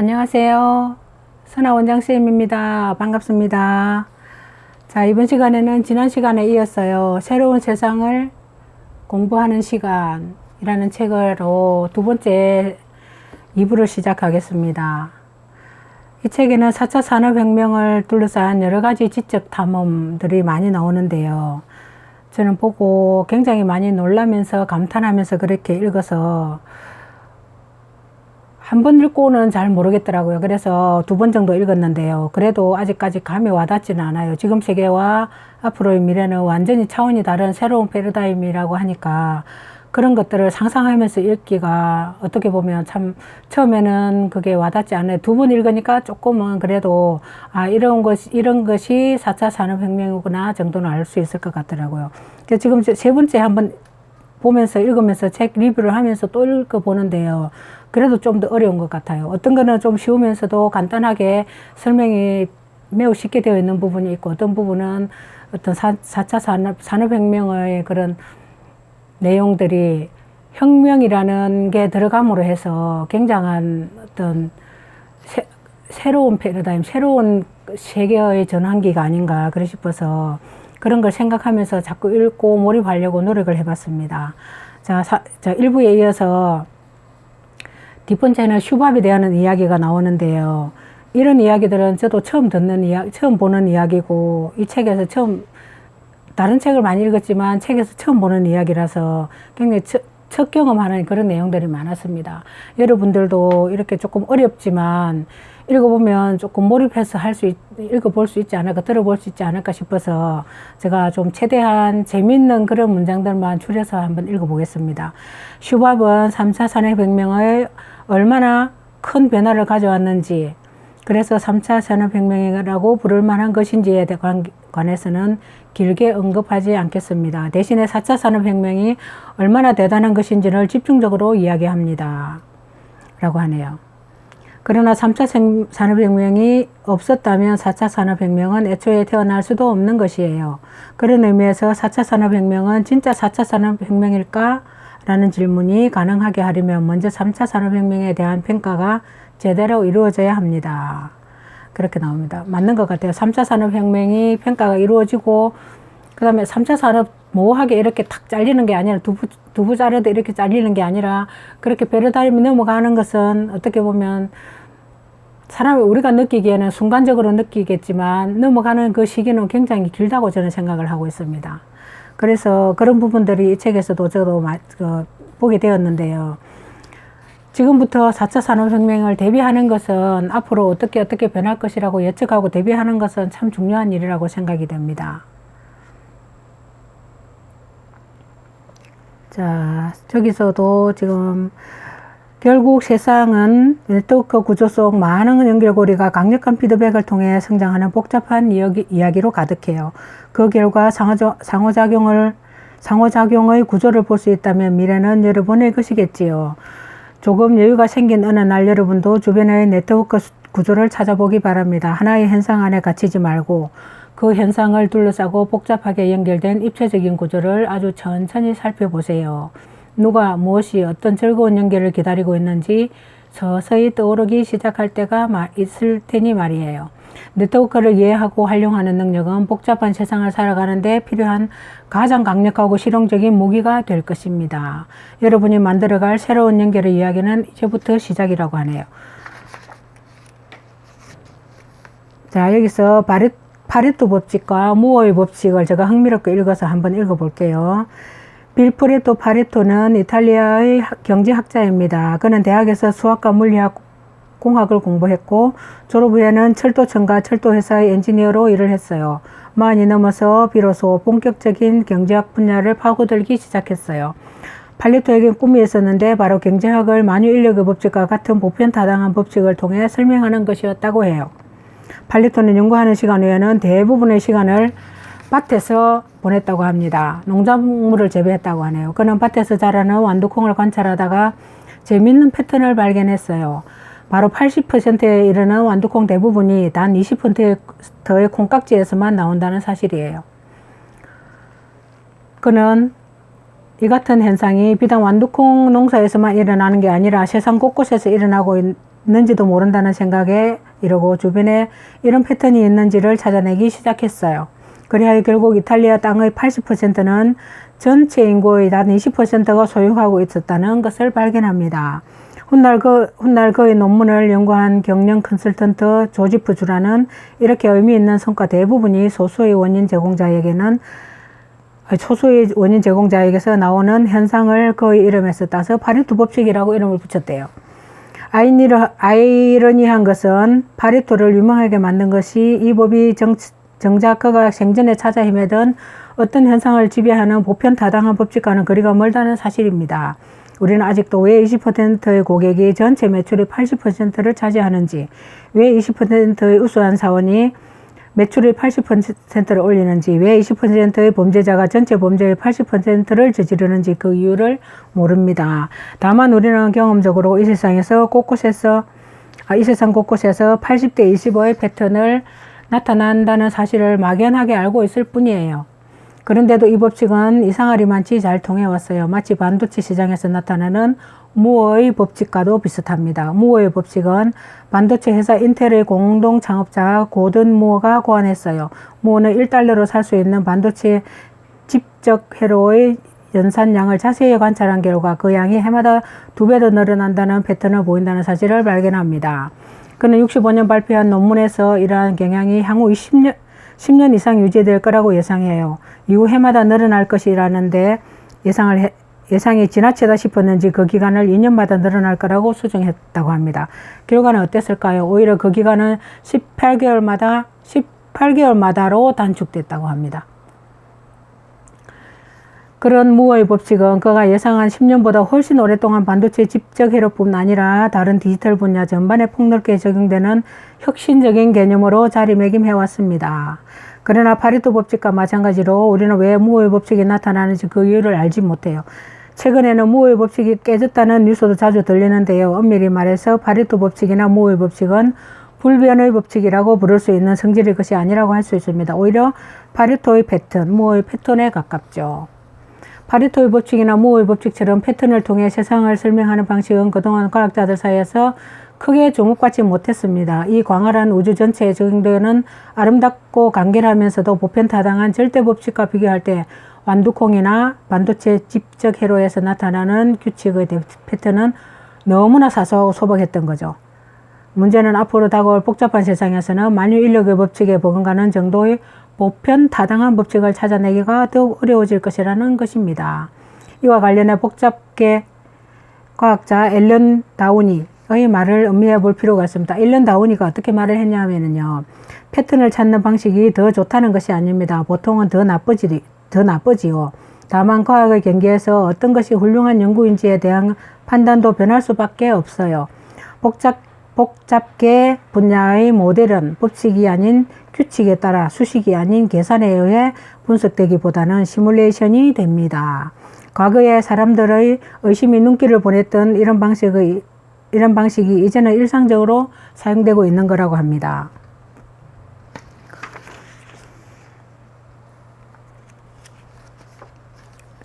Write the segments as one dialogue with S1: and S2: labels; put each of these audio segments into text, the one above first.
S1: 안녕하세요. 선아 원장쌤입니다. 반갑습니다. 자, 이번 시간에는 지난 시간에 이었어요. 새로운 세상을 공부하는 시간이라는 책으로 두 번째 2부를 시작하겠습니다. 이 책에는 4차 산업혁명을 둘러싼 여러 가지 지적 탐험들이 많이 나오는데요. 저는 보고 굉장히 많이 놀라면서 감탄하면서 그렇게 읽어서 한 번 읽고는 잘 모르겠더라고요. 그래서 두 번 정도 읽었는데요. 그래도 아직까지 감이 와닿지는 않아요. 지금 세계와 앞으로의 미래는 완전히 차원이 다른 새로운 패러다임이라고 하니까 그런 것들을 상상하면서 읽기가 어떻게 보면 참 처음에는 그게 와닿지 않아요. 두 번 읽으니까 조금은 그래도 아 이런 것이 이런 것이 4차 산업혁명이구나 정도는 알 수 있을 것 같더라고요. 지금 세 번째 한번 보면서 읽으면서 책 리뷰를 하면서 또 읽어보는데요. 그래도 좀 더 어려운 것 같아요. 어떤 거는 좀 쉬우면서도 간단하게 설명이 매우 쉽게 되어 있는 부분이 있고 어떤 부분은 어떤 4, 차 산업, 산업혁명의 그런 내용들이 혁명이라는 게 들어감으로 해서 굉장한 어떤 새, 새로운 패러다임, 새로운 세계의 전환기가 아닌가 그러 싶어서 그런 걸 생각하면서 자꾸 읽고 몰입하려고 노력을 해봤습니다. 자, 사, 자 1부에 이어서 뒷번째는 슈밥에 대한 이야기가 나오는데요. 이런 이야기들은 저도 처음 듣는 이야기, 처음 보는 이야기고 이 책에서 처음 다른 책을 많이 읽었지만 책에서 처음 보는 이야기라서 굉장히 첫, 첫 경험하는 그런 내용들이 많았습니다. 여러분들도 이렇게 조금 어렵지만 읽어보면 조금 몰입해서 할 수, 읽어볼 수 있지 않을까, 들어볼 수 있지 않을까 싶어서 제가 좀 최대한 재밌는 그런 문장들만 줄여서 한번 읽어보겠습니다. 슈밥은 3차 산업혁명의 얼마나 큰 변화를 가져왔는지, 그래서 3차 산업혁명이라고 부를 만한 것인지에 관해서는 길게 언급하지 않겠습니다. 대신에 4차 산업혁명이 얼마나 대단한 것인지를 집중적으로 이야기합니다. 라고 하네요. 그러나 3차 산업혁명이 없었다면 4차 산업혁명은 애초에 태어날 수도 없는 것이에요. 그런 의미에서 4차 산업혁명은 진짜 4차 산업혁명일까? 라는 질문이 가능하게 하려면 먼저 3차 산업혁명에 대한 평가가 제대로 이루어져야 합니다. 그렇게 나옵니다. 맞는 것 같아요. 3차 산업혁명이 평가가 이루어지고, 그 다음에 3차 산업 모호하게 이렇게 탁 잘리는 게 아니라 두부, 두부 자르도 이렇게 잘리는 게 아니라 그렇게 배려다림이 넘어가는 것은 어떻게 보면 사람이 우리가 느끼기에는 순간적으로 느끼겠지만 넘어가는 그 시기는 굉장히 길다고 저는 생각을 하고 있습니다. 그래서 그런 부분들이 이 책에서도 저도 그, 보게 되었는데요. 지금부터 4차 산업혁명을 대비하는 것은 앞으로 어떻게 어떻게 변할 것이라고 예측하고 대비하는 것은 참 중요한 일이라고 생각이 됩니다. 자, 저기서도 지금 결국 세상은 네트워크 구조 속 많은 연결고리가 강력한 피드백을 통해 성장하는 복잡한 이야기, 이야기 로 가득해요. 그 결과 상호작용을, 상호작용의 구조를 볼 수 있다면 미래는 여러분의 것이겠지요. 조금 여유가 생긴 어느 날 여러분도 주변의 네트워크 구조를 찾아보기 바랍니다. 하나의 현상 안에 갇히지 말고 그 현상을 둘러싸고 복잡하게 연결된 입체적인 구조를 아주 천천히 살펴보세요. 누가 무엇이 어떤 즐거운 연결을 기다리고 있는지 서서히 떠오르기 시작할 때가 있을 테니 말이에요. 네트워크를 이해하고 활용하는 능력은 복잡한 세상을 살아가는데 필요한 가장 강력하고 실용적인 무기가 될 것입니다. 여러분이 만들어갈 새로운 연결의 이야기는 이제부터 시작이라고 하네요. 자, 여기서 바리, 파레토 법칙과 무어의 법칙을 제가 흥미롭게 읽어서 한번 읽어볼게요. 빌프레토 파레토는 이탈리아의 경제학자입니다. 그는 대학에서 수학과 물리학, 공학을 공부했고 졸업 후에는 철도청과 철도회사의 엔지니어로 일을 했어요. 많이 넘어서 비로소 본격적인 경제학 분야를 파고들기 시작했어요. 팔레토에겐 꿈이 있었는데 바로 경제학을 만유 인력의 법칙과 같은 보편타당한 법칙을 통해 설명하는 것이었다고 해요. 팔레토는 연구하는 시간 외에는 대부분의 시간을 밭에서 보냈다고 합니다. 농작물을 재배했다고 하네요. 그는 밭에서 자라는 완두콩을 관찰하다가 재밌는 패턴을 발견했어요. 바로 80%에 이르는 완두콩 대부분이 단 20%의 콩깍지에서만 나온다는 사실이에요. 그는 이 같은 현상이 비단 완두콩 농사에서만 일어나는 게 아니라 세상 곳곳에서 일어나고 있는지도 모른다는 생각에 이러고 주변에 이런 패턴이 있는지를 찾아내기 시작했어요. 그리하여 결국 이탈리아 땅의 80%는 전체 인구의 단 20%가 소유하고 있었다는 것을 발견합니다. 훗날 그, 훗날 그의 논문을 연구한 경영 컨설턴트 조지프 주라는 이렇게 의미 있는 성과 대부분이 소수의 원인 제공자에게는 초수의 원인 제공자에게서 나오는 현상을 그의 이름에서 따서 파리토 법칙이라고 이름을 붙였대요. 아이니러, 아이러니한 것은 파리토를 유명하게 만든 것이 이 법이 정, 정작 그가 생전에 찾아 헤매던 어떤 현상을 지배하는 보편타당한 법칙과는 거리가 멀다는 사실입니다. 우리는 아직도 왜 20%의 고객이 전체 매출의 80%를 차지하는지, 왜 20%의 우수한 사원이 매출의 80%를 올리는지, 왜 20%의 범죄자가 전체 범죄의 80%를 저지르는지 그 이유를 모릅니다. 다만 우리는 경험적으로 이 세상에서 곳곳에서, 아, 이 세상 곳곳에서 80대 25의 패턴을 나타난다는 사실을 막연하게 알고 있을 뿐이에요. 그런데도 이 법칙은 이상하리만치 잘 통해왔어요. 마치 반도체 시장에서 나타나는 무어의 법칙과도 비슷합니다. 무어의 법칙은 반도체 회사 인텔의 공동 창업자 고든 무어가 고안했어요. 무어는 1달러로 살 수 있는 반도체 집적 회로의 연산량을 자세히 관찰한 결과 그 양이 해마다 두배더 늘어난다는 패턴을 보인다는 사실을 발견합니다. 그는 65년 발표한 논문에서 이러한 경향이 향후 20년, 10년 이상 유지될 거라고 예상해요. 이후 해마다 늘어날 것이라는데 예상을 해, 예상이 지나치다 싶었는지 그 기간을 2년마다 늘어날 거라고 수정했다고 합니다. 결과는 어땠을까요? 오히려 그 기간은 18개월마다 18개월마다로 단축됐다고 합니다. 그런 무어의 법칙은 그가 예상한 10년보다 훨씬 오랫동안 반도체 집적 회로뿐 아니라 다른 디지털 분야 전반에 폭넓게 적용되는 혁신적인 개념으로 자리매김해 왔습니다. 그러나 파리토 법칙과 마찬가지로 우리는 왜 무어의 법칙이 나타나는지 그 이유를 알지 못해요. 최근에는 무어의 법칙이 깨졌다는 뉴스도 자주 들리는데요. 엄밀히 말해서 파리토 법칙이나 무어의 법칙은 불변의 법칙이라고 부를 수 있는 성질의 것이 아니라고 할 수 있습니다. 오히려 파리토의 패턴, 무어의 패턴에 가깝죠. 파리토의 법칙이나 무어의 법칙처럼 패턴을 통해 세상을 설명하는 방식은 그동안 과학자들 사이에서 크게 주목받지 못했습니다. 이 광활한 우주 전체에 적용되는 아름답고 간결하면서도 보편타당한 절대 법칙과 비교할 때 완두콩이나 반도체 집적 회로에서 나타나는 규칙의 패턴은 너무나 사소하고 소박했던 거죠. 문제는 앞으로 다가올 복잡한 세상에서는 만유 인력의 법칙에 버금가는 정도의 보편 타당한 법칙을 찾아내기가 더욱 어려워질 것이라는 것입니다. 이와 관련해 복잡계 과학자 앨런 다우니의 말을 음미해 볼 필요가 있습니다. 앨런 다우니가 어떻게 말을 했냐면요. 패턴을 찾는 방식이 더 좋다는 것이 아닙니다. 보통은 더 나쁘지, 더 나쁘지요. 다만 과학의 경계에서 어떤 것이 훌륭한 연구인지에 대한 판단도 변할 수밖에 없어요. 복잡 복잡계 분야의 모델은 법칙이 아닌 규칙에 따라 수식이 아닌 계산에 의해 분석되기보다는 시뮬레이션이 됩니다. 과거에 사람들의 의심이 눈길을 보냈던 이런 방식의 이런 방식이 이제는 일상적으로 사용되고 있는 거라고 합니다.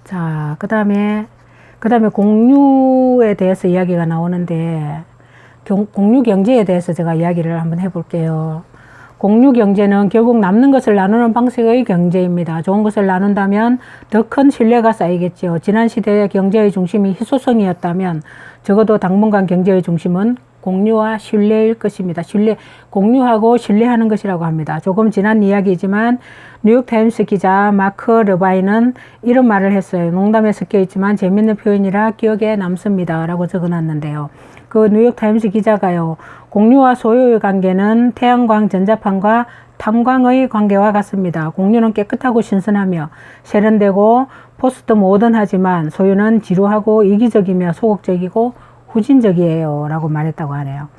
S1: 자, 그 다음에, 그 다음에 공유에 대해서 이야기가 나오는데, 공유 경제에 대해서 제가 이야기를 한번 해볼게요. 공유 경제는 결국 남는 것을 나누는 방식의 경제입니다. 좋은 것을 나눈다면 더 큰 신뢰가 쌓이겠죠. 지난 시대의 경제의 중심이 희소성이었다면 적어도 당분간 경제의 중심은 공유와 신뢰일 것입니다. 신뢰, 공유하고 신뢰하는 것이라고 합니다. 조금 지난 이야기지만 뉴욕타임스 기자 마크 르바이는 이런 말을 했어요. 농담에 섞여 있지만 재밌는 표현이라 기억에 남습니다. 라고 적어 놨는데요. 그 뉴욕 타임스 기자가요. 공유와 소유의 관계는 태양광 전자판과 탄광의 관계와 같습니다. 공유는 깨끗하고 신선하며 세련되고 포스트 모던하지만 소유는 지루하고 이기적이며 소극적이고 후진적이에요. 라고 말했다고 하네요.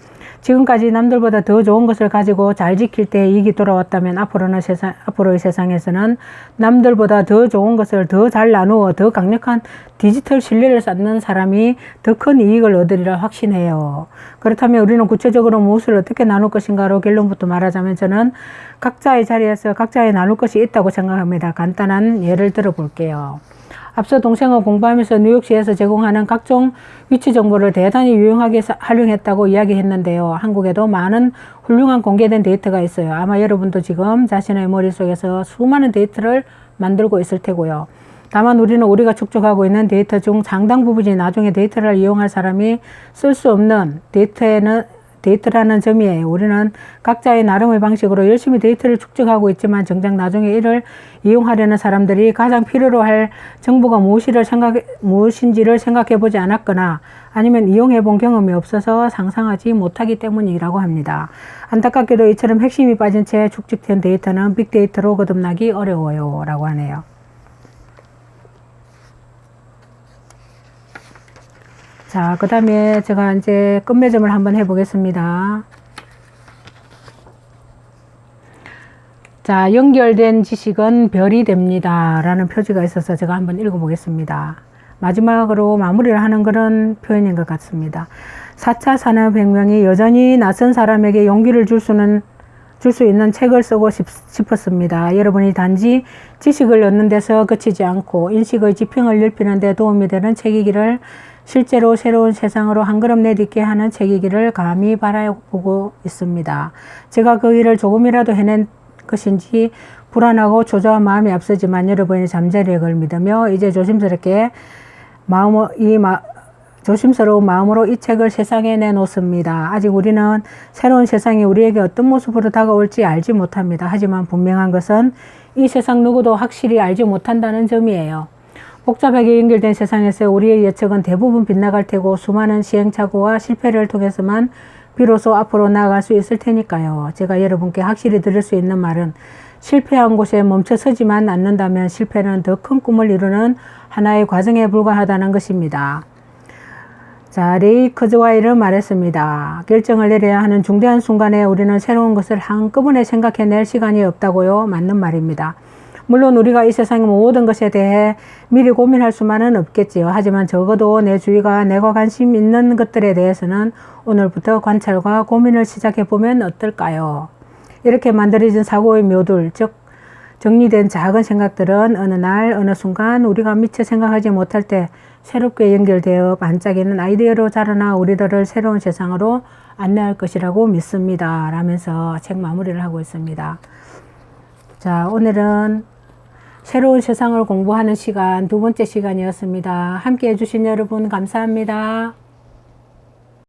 S1: 지금까지 남들보다 더 좋은 것을 가지고 잘 지킬 때 이익이 돌아왔다면 앞으로는 세상, 앞으로의 세상에서는 남들보다 더 좋은 것을 더 잘 나누어 더 강력한 디지털 신뢰를 쌓는 사람이 더 큰 이익을 얻으리라 확신해요. 그렇다면 우리는 구체적으로 무엇을 어떻게 나눌 것인가로 결론부터 말하자면 저는 각자의 자리에서 각자의 나눌 것이 있다고 생각합니다. 간단한 예를 들어 볼게요. 앞서 동생은 공부하면서 뉴욕시에서 제공하는 각종 위치 정보를 대단히 유용하게 사- 활용했다고 이야기했는데요. 한국에도 많은 훌륭한 공개된 데이터가 있어요. 아마 여러분도 지금 자신의 머릿속에서 수많은 데이터를 만들고 있을 테고요. 다만 우리는 우리가 축적하고 있는 데이터 중 상당 부분이 나중에 데이터를 이용할 사람이 쓸 수 없는 데이터에는 데이터라는 점이에요. 우리는 각자의 나름의 방식으로 열심히 데이터를 축적하고 있지만 정작 나중에 이를 이용하려는 사람들이 가장 필요로 할 정보가 무엇이를 생각, 무엇인지를 생각해 보지 않았거나 아니면 이용해 본 경험이 없어서 상상하지 못하기 때문이라고 합니다. 안타깝게도 이처럼 핵심이 빠진 채 축적된 데이터는 빅데이터로 거듭나기 어려워요. 라고 하네요. 자, 그 다음에 제가 이제 끝맺음을 한번 해보겠습니다. 자, 연결된 지식은 별이 됩니다. 라는 표지가 있어서 제가 한번 읽어보겠습니다. 마지막으로 마무리를 하는 그런 표현인 것 같습니다. 4차 산업혁명이 여전히 낯선 사람에게 용기를 줄 수는 줄 수 있는 책을 쓰고 싶, 싶었습니다. 여러분이 단지 지식을 얻는 데서 그치지 않고 인식의 지평을 넓히는 데 도움이 되는 책이기를 실제로 새로운 세상으로 한 걸음 내딛게 하는 책이기를 감히 바라보고 있습니다. 제가 그 일을 조금이라도 해낸 것인지 불안하고 초조한 마음이 앞서지만 여러분의 잠재력을 믿으며 이제 조심스럽게 마음 이 마, 조심스러운 마음으로 이 책을 세상에 내놓습니다. 아직 우리는 새로운 세상이 우리에게 어떤 모습으로 다가올지 알지 못합니다. 하지만 분명한 것은 이 세상 누구도 확실히 알지 못한다는 점이에요. 복잡하게 연결된 세상에서 우리의 예측은 대부분 빗나갈 테고 수많은 시행착오와 실패를 통해서만 비로소 앞으로 나아갈 수 있을 테니까요. 제가 여러분께 확실히 드릴 수 있는 말은 실패한 곳에 멈춰 서지만 않는다면 실패는 더 큰 꿈을 이루는 하나의 과정에 불과하다는 것입니다. 자, 레이 커즈와이를 말했습니다. 결정을 내려야 하는 중대한 순간에 우리는 새로운 것을 한꺼번에 생각해낼 시간이 없다고요. 맞는 말입니다. 물론 우리가 이 세상의 모든 것에 대해 미리 고민할 수만은 없겠지요. 하지만 적어도 내 주위가 내가 관심 있는 것들에 대해서는 오늘부터 관찰과 고민을 시작해 보면 어떨까요? 이렇게 만들어진 사고의 묘들, 즉 정리된 작은 생각들은 어느 날 어느 순간 우리가 미처 생각하지 못할 때 새롭게 연결되어 반짝이는 아이디어로 자라나 우리들을 새로운 세상으로 안내할 것이라고 믿습니다. 라면서 책 마무리를 하고 있습니다. 자, 오늘은 새로운 세상을 공부하는 시간 두 번째 시간이었습니다. 함께 해주신 여러분 감사합니다.